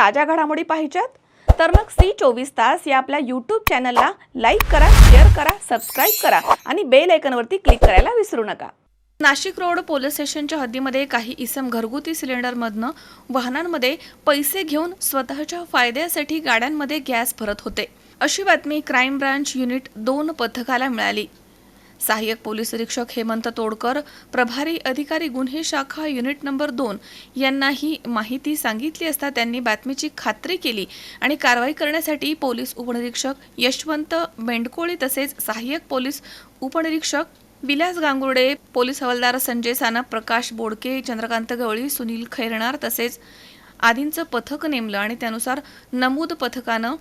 ताज्या घडामोडी पाहिजेत? तर मग सी चोवीस तास या आपल्या यूट्यूब चॅनलला लाईक करा शेअर करा सबस्क्राईब करा आणि बेल आयकनवरती क्लिक करायला विसरू नका. नाशिक रोड पोलीस स्टेशनच्या हद्दीमध्ये काही इसम घरगुती सिलेंडरमधनं वाहनांमध्ये पैसे घेऊन स्वतःच्या फायद्यासाठी गाड्यांमध्ये गॅस भरत होते. अशी बातमी क्राईम ब्रांच युनिट दोन पथकाला मिळाली. सहाय्यक पोलीस निरीक्षक हेमंत तोडकर प्रभारी अधिकारी गुन्हे शाखा युनिट नंबर दोन यांना ही माहिती सांगितली असता त्यांनी बातमीची खात्री केली आणि कारवाई करण्यासाठी पोलीस उपनिरीक्षक यशवंत बेंडकोळी तसेच सहाय्यक पोलीस उपनिरीक्षक विलास गांगुर्डे पोलीस हवालदार संजय सानप प्रकाश बोडके चंद्रकांत गवळी सुनील खैरणार तसेच आदींचं पथक नेमलं आणि त्यानुसार नमूद पथकानं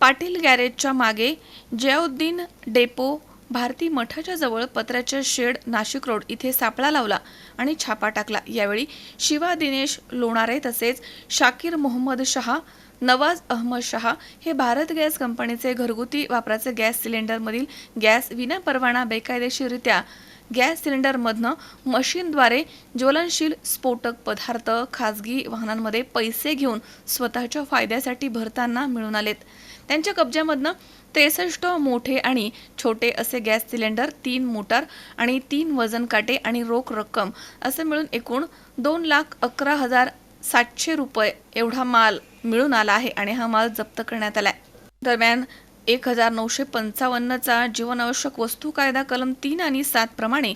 पाटील गॅरेजच्या मागे जयाउद्दीन डेपो भारती मठाच्या जवळ पत्र्याच्या शेड नाशिक रोड इथे सापळा लावला आणि छापा टाकला. यावेळी शिवा दिनेश लोणारे तसेच शाकीर मोहम्मद शहा नवाज अहमद शहा हे भारत गॅस कंपनीचे घरगुती वापराचे गॅस सिलेंडरमधील गॅस विनापरवाना बेकायदेशीररित्या गॅस सिलेंडरमधनं मशीनद्वारे ज्वलनशील स्फोटक पदार्थ खाजगी वाहनांमध्ये पैसे घेऊन स्वतःच्या फायद्यासाठी भरताना मिळून आलेत. त्यांच्या कब्ज्यामधनं त्रेसष्ट मोठे आणि छोटे असे गॅस सिलेंडर तीन मोटार आणि तीन वजन काटे आणि रोख रक्कम असे मिळून एकूण दोन लाख अकरा हजार सातशे रुपये एवढा माल मिळून आला आहे आणि हा माल जप्त करण्यात आला आहे दरम्यान एक हजार नऊशे पंचावन्नचा जीवनावश्यक वस्तू कायदा कलम तीन आणि सात प्रमाणे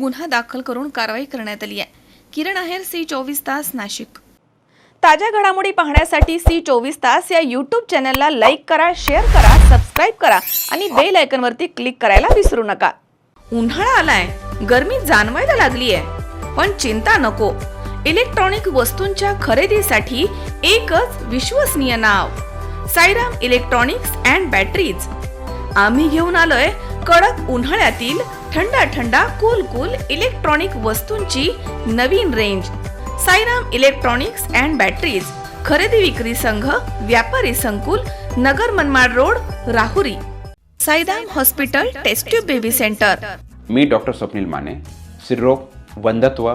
गुन्हा दाखल करून कारवाई करण्यात आली आहे. किरण आहेर सी चोवीस तास नाशिक. ताज्या घडामोडी पाहण्यासाठी सी चोवीस तास या यूट्यूब चॅनलला लाईक करा शेअर करा सबस्क्राईब करा आणि बेल आयकनवरती क्लिक करायला विसरू नका. उन्हाळा आलाय गरमी जाणवायला लागली आहे. पण चिंता नको. इलेक्ट्रॉनिक वस्तूंच्या खरेदीसाठी एकच विश्वसनीय नाव. Sairam electronics and batteries. आम्ही घेऊन आलोय कडक उन्हाळ्यातील थंडा थंडा कूल कूल इलेक्ट्रॉनिक वस्तूंची नवीन range Sairam electronics and batteries खरेदी विक्री संघ व्यापारी संकुल नगर Manmad road Rahuri. Sairam hospital test tube baby centre. मी डॉक्टर स्वप्नील माने स्त्रीरोग वंधत्व